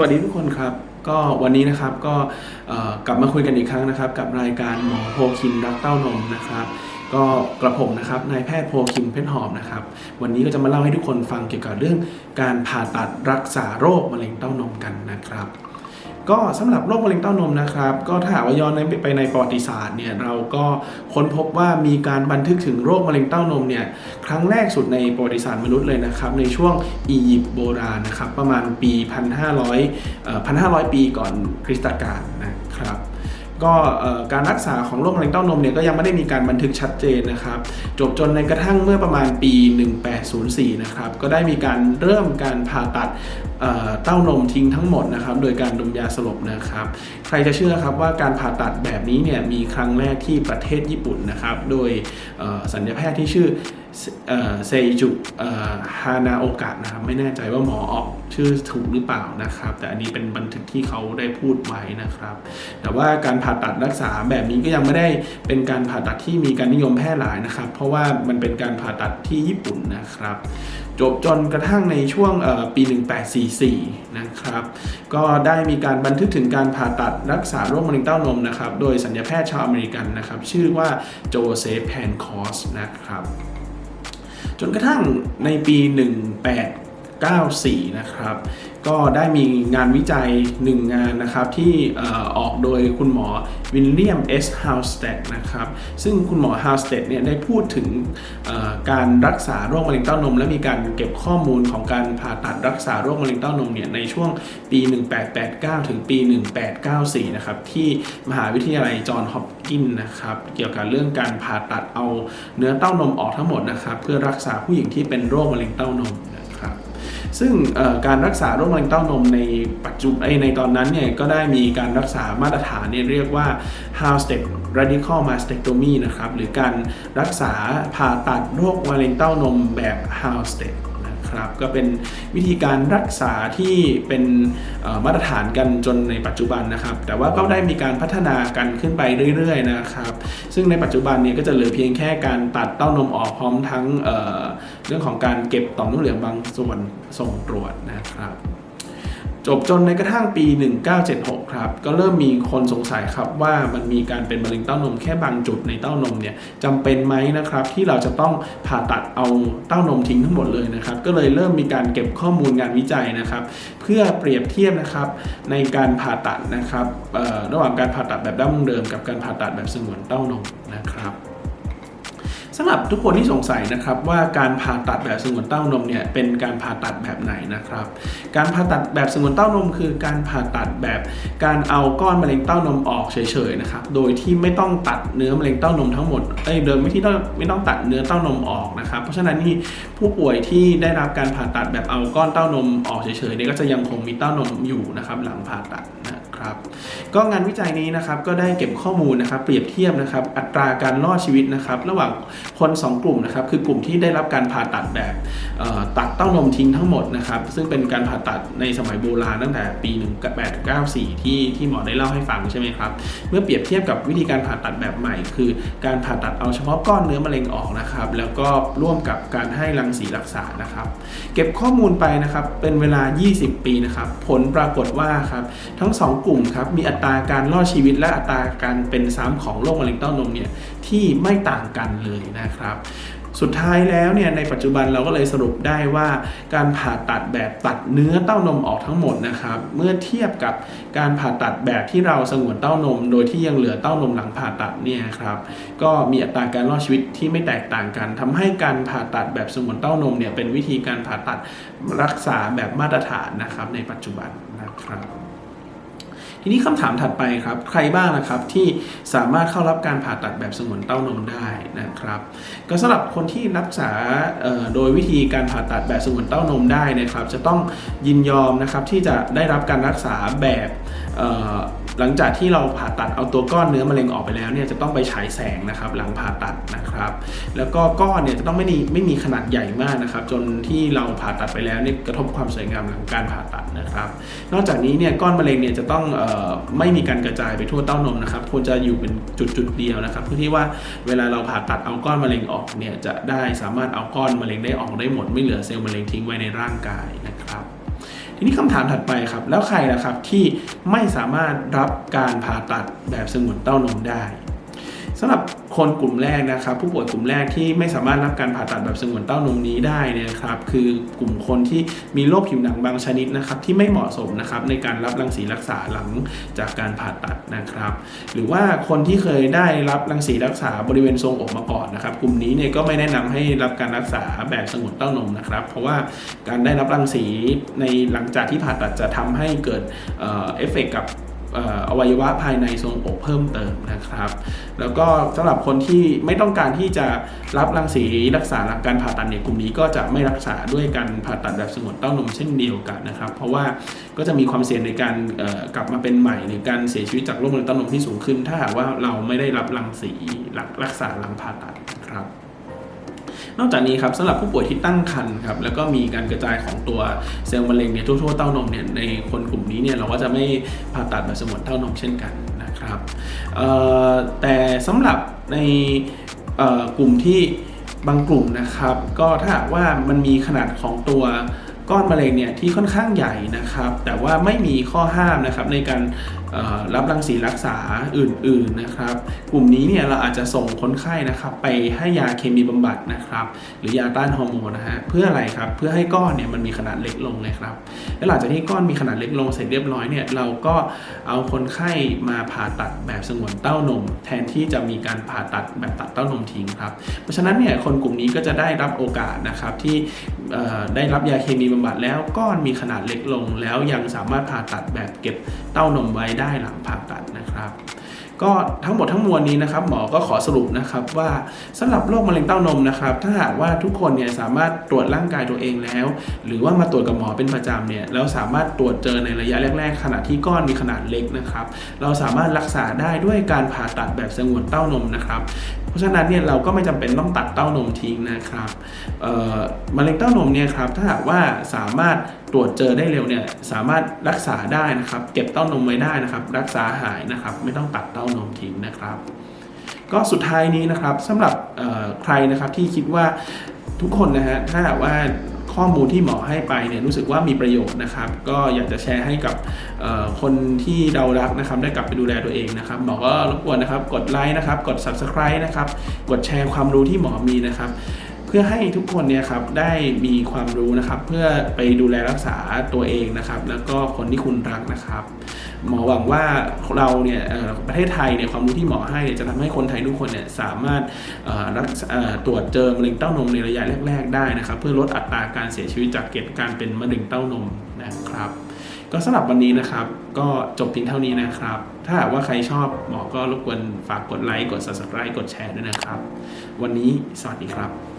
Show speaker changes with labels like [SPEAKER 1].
[SPEAKER 1] วัสดีทุกคนครับก็วันนี้นะครับก็กลับมาคุยกันอีกครั้งนะครับ กับรายการหมอโพคินรักเต้านมนะครับ ก็กระผมนะครับนายแพทย์โพคินเพชรหอมนะครับ วันนี้ก็จะมาเล่าให้ทุกคนฟังเกี่ยวกับเรื่องการผ่าตัดรักษาโรคมะเร็งเต้านมกันนะครับ ก็สำหรับโรคมะเร็งเต้านมนะครับ ก็ถ้าหากว่าย้อนไปในประวัติศาสตร์เนี่ยเราก็ค้นพบว่ามีการบันทึกถึงโรคมะเร็งเต้านมเนี่ยครั้งแรกสุดในประวัติศาสตร์มนุษย์เลยนะครับในช่วงอียิปต์โบราณนะครับประมาณปี 1,500เอ่อ1,500 ปีก่อนคริสตกาลนะครับก็การรักษาของโรคมะเร็งเต้านมเนี่ยก็ยังไม่ได้มีการบันทึกชัดเจนนะครับ จบจนในกระทั่งเมื่อประมาณปี 1804 นะครับ ก็ได้มีการเริ่มการผ่าตัด เต้านมทิ้งทั้งหมดนะครับโดยการดมยาสลบนะครับ ใครจะเชื่อครับว่าการผ่าตัดแบบนี้เนี่ยมีครั้งแรกที่ประเทศญี่ปุ่นนะครับ โดยสัญญาแพทย์ที่ชื่อเซจุฮานาโอกะนะครับไม่แน่ใจว่าหมอออกชื่อถูกหรือเปล่านะครับ แต่อันนี้เป็นบันทึกที่เขาได้พูดไว้นะครับ แต่ว่าการผ่าตัดรักษาแบบนี้ก็ยังไม่ได้เป็นการผ่าตัดที่มีการนิยมแพร่หลายนะครับ เพราะว่ามันเป็นการผ่าตัดที่ญี่ปุ่นนะครับ จบจนกระทั่งในช่วงปี 1844 นะครับ ก็ได้มีการบันทึกถึงการผ่าตัดรักษาโรคมะเร็งเต้านมนะครับ โดยสัญญาแพทย์ชาวอเมริกันนะครับ ชื่อว่าโจเซฟแพนคอสนะครับ จนกระทั่งในปี 18 94 นะครับ ก็ได้มีงานวิจัยหนึ่งงานนะครับ ที่ออออกโดยคุณหมอวิลเลียมเอสฮาวสเตดนะครับ ซึ่งคุณหมอฮาวสเตดเนี่ยได้พูดถึงการรักษาโรคมะเร็งเต้านม และมีการเก็บข้อมูลของการผ่าตัดรักษาโรคมะเร็งเต้านมเนี่ยในช่วงปี 1889 ถึงปี 1894 นะครับ ที่มหาวิทยาลัยจอห์นฮอปกินส์นะครับ เกี่ยวกับเรื่องการผ่าตัดเอาเนื้อเต้านมออกทั้งหมดนะครับ เพื่อรักษาผู้หญิงที่เป็นโรคมะเร็งเต้านมนะ ซึ่งการรักษาโรคมะเร็งเต้านมในปัจจุบันในตอนนั้นเนี่ยก็ได้มีการรักษามาตรฐานเนี่ยเรียกว่า h o u s t e c Radical Mastectomy นะครับหรือการรักษาผ่าตัดโรคมะเร็งเต้านมแบบ h o u s t e c นะครับก็เป็นวิธีการรักษาที่เป็นมาตรฐานกันจนในปัจจุบันนะครับ แต่ว่าก็ได้มีการพัฒนากันขึ้นไปเรื่อยๆนะครับซึ่งในปัจจุบันเนี่ยก็จะเหลือเพียงแค่การตัดเต้านมออกพร้อมทั้งเเรื่องของการเก็บต่อมน้ำเหลืองบางส่วนส่งตรวจนะครับ จบจนในกระทั่งปี 1976 ครับ ก็เริ่มมีคนสงสัยครับว่ามันมีการเป็นมะเร็งเต้านมแค่บางจุดในเต้านมเนี่ยจำเป็นไหมนะครับ ที่เราจะต้องผ่าตัดเอาเต้านมทิ้งทั้งหมดเลยนะครับ ก็เลยเริ่มมีการเก็บข้อมูลงานวิจัยนะครับ เพื่อเปรียบเทียบนะครับในการผ่าตัดนะครับระหว่างการผ่าตัดแบบดั้งเดิม กับการผ่าตัดแบบสงวนเต้านมนะครับ สำหรับทุกคนที่สงสัยนะครับว่าการผ่าตัดแบบสงวนเต้านมเนี่ยเป็นการผ่าตัดแบบไหนนะครับ การผ่าตัดแบบสงวนเต้านม คือการผ่าตัดแบบการเอาก้อนมะเร็งเต้านมออกเฉยๆนะครับโดยที่ไม่ต้องตัดเนื้อมะเร็งเต้านมทั้งหมดเอ้ยเดิมไม่ที่ต้องไม่ต้องตัดเนื้อเต้านมออกนะครับเพราะฉะนั้นนี่ผู้ป่วยที่ได้รับการผ่าตัดแบบเอาก้อนเต้านมออกเฉยๆเนี่ยก็จะยังคงมีเต้านมอยู่นะครับหลังผ่าตัดนะ ครับก็งานวิจัยนี้นะครับก็ได้เก็บข้อมูลนะครับเปรียบเทียบนะครับอัตราการรอดชีวิตนะครับระหว่างคน 2 กลุ่มนะครับคือกลุ่มที่ได้รับการผ่าตัดแบบตัดเต้านมทิ้งทั้งหมดนะครับซึ่งเป็นการผ่าตัดในสมัยโบราณตั้งแต่ปี 1894 ที่ที่หมอได้เล่าให้ฟังใช่ไหมครับเมื่อเปรียบเทียบกับวิธีการผ่าตัดแบบใหม่ คือการผ่าตัดเอาเฉพาะก้อนเนื้อมะเร็งออกนะครับแล้วก็ร่วมกับการให้รังสีรักษานะครับ เก็บข้อมูลไปนะครับเป็นเวลา 20 ปีนะครับผลปรากฏว่าครับทั้ง 2 กลุ่มครับมีอัตราการรอดชีวิตและอัตราการเป็นซ้ำของโรคมะเร็งเต้านมเนี่ยที่ไม่ต่างกันเลยนะครับสุดท้ายแล้วเนี่ยในปัจจุบันเราก็เลยสรุปได้ว่า การผ่าตัดแบบตัดเนื้อเต้านมออกทั้งหมดนะครับ เมื่อเทียบกับการผ่าตัดแบบที่เราสงวนเต้านม โดยที่ยังเหลือเต้านมหลังผ่าตัดเนี่ยครับก็มีอัตราการรอดชีวิตที่ไม่แตกต่างกันทำให้การผ่าตัดแบบสงวนเต้านมเนี่ยเป็นวิธีการผ่าตัดรักษาแบบมาตรฐานนะครับในปัจจุบันนะครับ ทีนี้คำถามถัดไปครับ ใครบ้างนะครับที่สามารถเข้ารับการผ่าตัดแบบสงวนเต้านมได้นะครับ ก็สำหรับคนที่รักษาโดยวิธีการผ่าตัดแบบสงวนเต้านมได้นะครับ จะต้องยินยอมนะครับที่จะได้รับการรักษาแบบ หลังจากที่เราผ่าตัดเอาตัวก้อนเนื้อมะเร็งออกไปแล้วเนี่ยจะต้องไปฉายแสงนะครับหลังผ่าตัดนะครับ แล้วก็ก้อนเนี่ยจะต้องไม่มีไม่มีขนาดใหญ่มากนะครับ จนที่เราผ่าตัดไปแล้วเนี่ยกระทบความสวยงามหลังการผ่าตัดนะครับ นอกจากนี้เนี่ยก้อนมะเร็งเนี่ยจะต้องออไม่มีการกระจายไปทั่วเต้านมนะครับควรจะอยู่เป็นจุดจุดๆเดียวนะครับ เพื่อที่ว่าเวลาเราผ่าตัดเอาก้อนมะเร็งออกเนี่ยจะได้สามารถเอาก้อนมะเร็งได้ออกได้หมด ไม่เหลือเซลล์มะเร็งทิ้งไว้ในร่างกายนะครับ ทีนี้คำถามถัดไปครับ แล้วใครล่ะครับที่ไม่สามารถรับการผ่าตัดแบบสงวนเต้านมได้ สำหรับคนกลุ่มแรกนะครับ ผู้ป่วยกลุ่มแรกที่ไม่สามารถรับการผ่าตัดแบบสงวนเต้านมนี้ได้นะครับ คือกลุ่มคนที่มีโรคผิวหนังบางชนิดนะครับ ที่ไม่เหมาะสมนะครับในการรับรังสีรักษาหลังจากการผ่าตัดนะครับ หรือว่าคนที่เคยได้รับรังสีรักษาบริเวณทรงอกมาก่อนนะครับ กลุ่มนี้เนี่ยก็ไม่แนะนำให้รับการรักษาแบบสงวนเต้านมนะครับ เพราะว่าการได้รับรังสีในหลังจากที่ผ่าตัดจะทำให้เกิดเอฟเฟกต์กับ อวัยวะภายในทรวงอกเพิ่มเติมนะครับ แล้วก็สำหรับคนที่ไม่ต้องการที่จะรับรังสีรักษาหลังการผ่าตัดเนี่ยกลุ่มนี้ก็จะไม่รักษาด้วยการผ่าตัดแบบสงวนเต้านมเช่นเดียวกันนะครับ เพราะว่าก็จะมีความเสี่ยงในการกลับมาเป็นใหม่หรือการเสียชีวิตจากโรคมะเร็งเต้านมที่สูงขึ้น ถ้าหากว่าเราไม่ได้รับรังสีรักษาหลังผ่าตัดครับ นอกจากนี้ครับสำหรับผู้ป่วยที่ตั้งครรภ์ครับแล้วก็มีการกระจายของตัวเซลล์มะเร็งเนี่ยทั่วๆเต้านมเนี่ยในคนกลุ่มนี้เนี่ยเราก็จะไม่ผ่าตัดแบบสมวนเต้านมเช่นกันนะครับแต่สำหรับในกลุ่มที่บางกลุ่มนะครับ ก็ถ้าว่ามันมีขนาดของตัว ก้อนมะเร็งเนี่ยที่ค่อนข้างใหญ่นะครับ แต่ว่าไม่มีข้อห้ามนะครับในการรับรังสีรักษาอื่นๆนะครับ กลุ่มนี้เนี่ยเราอาจจะส่งคนไข้นะครับไปให้ยาเคมีบำบัดนะครับ หรือยาต้านฮอร์โมนนะฮะเพื่ออะไรครับเพื่อให้ก้อนเนี่ยมันมีขนาดเล็กลงเลยครับแล้วหลังจากที่ก้อนมีขนาดเล็กลงเสร็จเรียบร้อยเนี่ยเราก็เอาคนไข้มาผ่าตัดแบบสงวนเต้านม แทนที่จะมีการผ่าตัดแบบตัดเต้านมทิ้งครับเพราะฉะนั้นเนี่ยคนกลุ่มนี้ก็จะได้รับโอกาสนะครับที่ ได้รับยาเคมีบำบัดแล้วก้อนมีขนาดเล็กลง แล้วยังสามารถผ่าตัดแบบเก็บเต้านมไว้ได้หลังผ่าตัดนะครับก็ทั้งหมดทั้งมวลนี้นะครับหมอก็ขอสรุปนะครับว่าสำหรับโรคมะเร็งเต้านมนะครับ ถ้าหากว่าทุกคนเนี่ยสามารถตรวจร่างกายตัวเองแล้ว หรือว่ามาตรวจกับหมอเป็นประจำเนี่ยแล้วสามารถตรวจเจอในระยะแรก ๆ ขณะที่ก้อนมีขนาดเล็กนะครับ เราสามารถรักษาได้ด้วยการผ่าตัดแบบสงวนเต้านมนะครับเพราะฉะนั้นเนี่ยเราก็ไม่จำเป็นต้องตัดเต้านมทิ้งนะครับเอ่อมะเร็งเต้านมเนี่ยครับถ้าหากว่าสามารถตรวจเจอได้เร็วเนี่ยสามารถรักษาได้นะครับเก็บเต้านมไว้ได้นะครับ รักษาหายนะครับ ไม่ต้องตัดเต้านมทิ้งนะครับ ก็สุดท้ายนี้นะครับสำหรับเอ่อใครนะครับที่คิดว่าทุกคนนะฮะถ้าว่า ข้อมูลที่หมอให้ไปเนี่ยรู้สึกว่ามีประโยชน์นะครับ ก็อยากจะแชร์ให้กับคนที่เรารักนะครับ ได้กลับไปดูแลตัวเองนะครับหมอก็รบกวนนะครับกดไลค์นะครับกด subscribe นะครับกดแชร์ความรู้ที่หมอมีนะครับเพื่อให้ทุกคนเนี่ยครับได้มีความรู้นะครับ เพื่อไปดูแลรักษาตัวเองนะครับ แล้วก็คนที่คุณรักนะครับ หมอหวังว่าเราเนี่ยประเทศไทยเนี่ยความรู้ที่หมอให้จะทำให้คนไทยทุกคนเนี่ยสามารถรักตรวจเจอมะเร็งเต้านมในระยะแรก ๆ ได้นะครับ เพื่อลดอัตราการเสียชีวิตจากเกิดการเป็นมะเร็งเต้านมนะครับก็สำหรับวันนี้นะครับ ก็จบเพียงเท่านี้นะครับ ถ้าหากว่าใครชอบหมอก็รบกวนฝากกดไลค์กด subscribe กดแชร์ด้วยนะครับ วันนี้สวัสดีครับ